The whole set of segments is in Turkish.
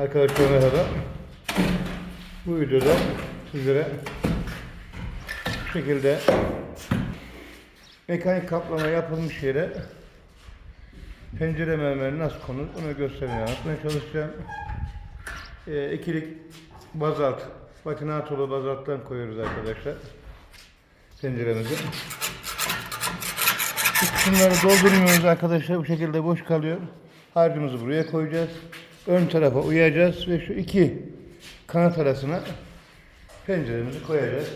Arkadaşlar merhaba. Bu videoda sizlere bu şekilde mekanik kaplama yapılmış yere pencere mermeri nasıl konur onu göstermeye anlatmaya çalışacağım. Ee, ikilik bazalt, makinatolu bazalttan koyuyoruz arkadaşlar penceremize. Bu kısımları doldurmuyoruz arkadaşlar. Bu şekilde boş kalıyor. Harcımızı buraya koyacağız. Ön tarafa uyacağız ve şu iki kanat arasına penceremizi koyacağız.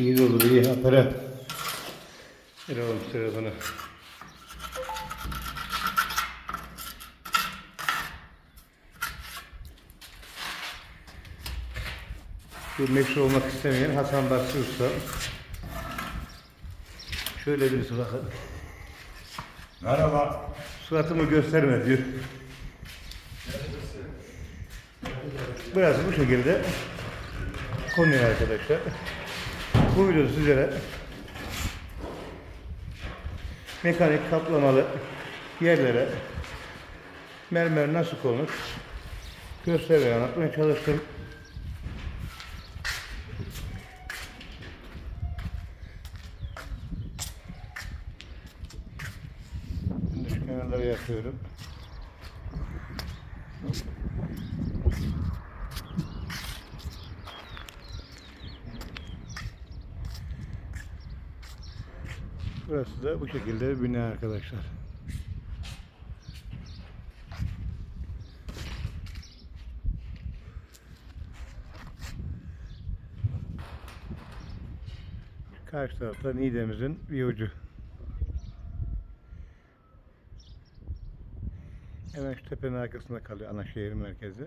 İyi olur, iyi. Aferin. Ver oğlum telefonu. Şu meşhur olmak istemeyen Hasan Basri Usta. Şöyle birisi bakın. Merhaba. Suratımı gösterme diyor. Burası bu şekilde konuyor arkadaşlar. Bu videoda sizlere mekanik kaplamalı yerlere mermer nasıl konur göstermeye anlatmaya çalıştım. Dış kenarları yapıyorum. Burası da bu şekilde bir bina arkadaşlar. Karşı tarafta Niğde'mizin bir ucu. Hemen şu tepenin arkasında kalıyor ana şehir merkezi.